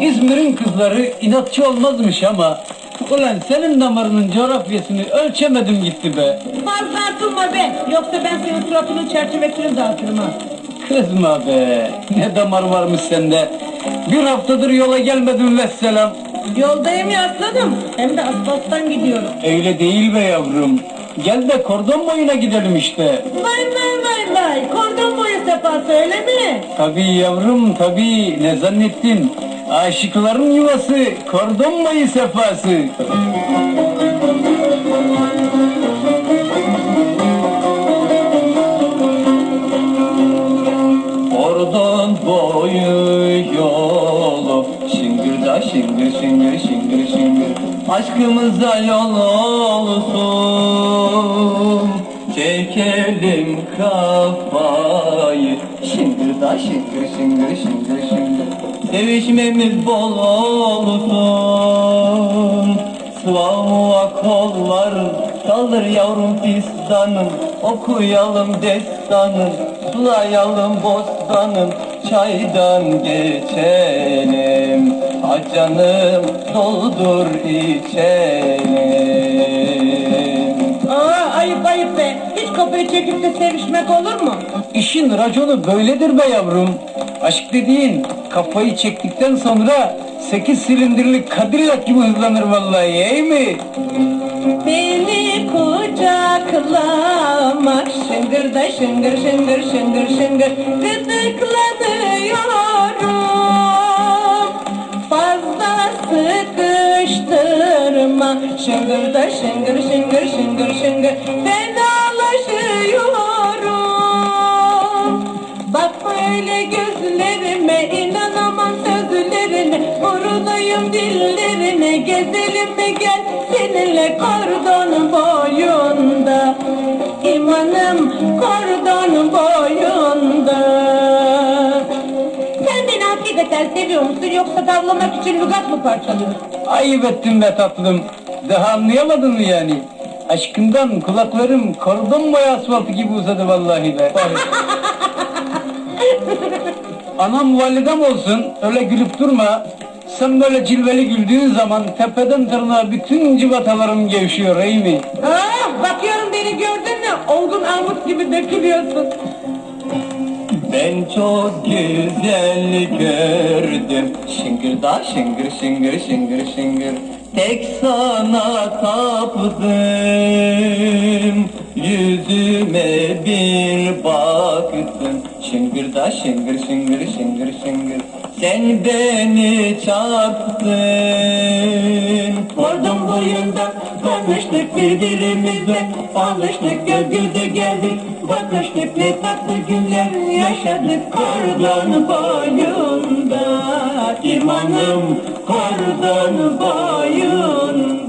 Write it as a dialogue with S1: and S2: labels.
S1: İzmir'in kızları inatçı olmazmış ama Ulan senin damarının coğrafyasını ölçemedim gitti be.
S2: Fazla atılma be. Yoksa ben senin suratının çerçevesini dağıtırım ha.
S1: Kızma be. Ne damar varmış sende. Bir haftadır yola gelmedim vesselam.
S2: Yoldayım ya aslanım. Hem de asfalttan gidiyorum.
S1: Öyle değil be yavrum. Gel de kordon boyuna gidelim işte.
S2: Vay vay vay vay. Kordon boyu sefası öyle mi?
S1: Tabii yavrum tabii ne zannettin? Aşıkların yuvası kordon boyu sefası. Şıngırda şıngır şıngır şıngır şıngır Aşkımıza yol olsun. Çekelim kafayı. Şıngırda şıngır şıngır şıngır şıngır. Sevişmemiz bol olsun. Sıva kollar. Kaldır yavrum fistanım Okuyalım destanım Sulayalım bostanım Çaydan Ha canım doldur içelim
S2: Aa ayıp ayıp be. Hiç kafayı çekip de sevişmek olur mu?
S1: İşin raconu böyledir be yavrum. Aşk dediğin kafayı çektikten sonra 8 silindirli Cadillac gibi hızlanır vallahi iyi mi?
S2: Beni kucaklamak şıngırda şıngır şıngır şıngır şıngır gıdıklanıyorum sıkıştırma şıngırda şıngır şıngır şıngır şıngır. Fenalaşıyorum Bakma öyle gözlerime inanamam sözlerine. Vurulayım dillerine gezelim mi gel? Seninle kordon boyunda. İmanım kordon boyunda hakikaten seviyor musun yoksa tavlamak için lügat mı parçalıyorsun?
S1: Ayıp ettin be tatlım. Daha anlayamadın mı yani? Aşkından kulaklarım kordon boyu asfaltı gibi uzadı vallahi be. Anam validem olsun öyle gülüp durma. Sen böyle cilveli güldüğün zaman tepeden tırnağa bütün civatalarım gevşiyor iyi mi?
S2: Ah bakıyorum beni gördün mü olgun armut gibi dökülüyorsun
S1: Ben çok güzel gördüm. Şıngırda şıngır şıngır şıngır şıngır. Tek sana tapdım Yüzüme bir baktın. Şıngırda şıngır şıngır şıngır şıngır. Sen beni çarptın
S2: Kordon boyunda tanıştık birbirimizle Alıştık göz göze geldik. Bakıştık ne tatlı günler yaşadık. Kordon boyunda İmanım kordon boyunda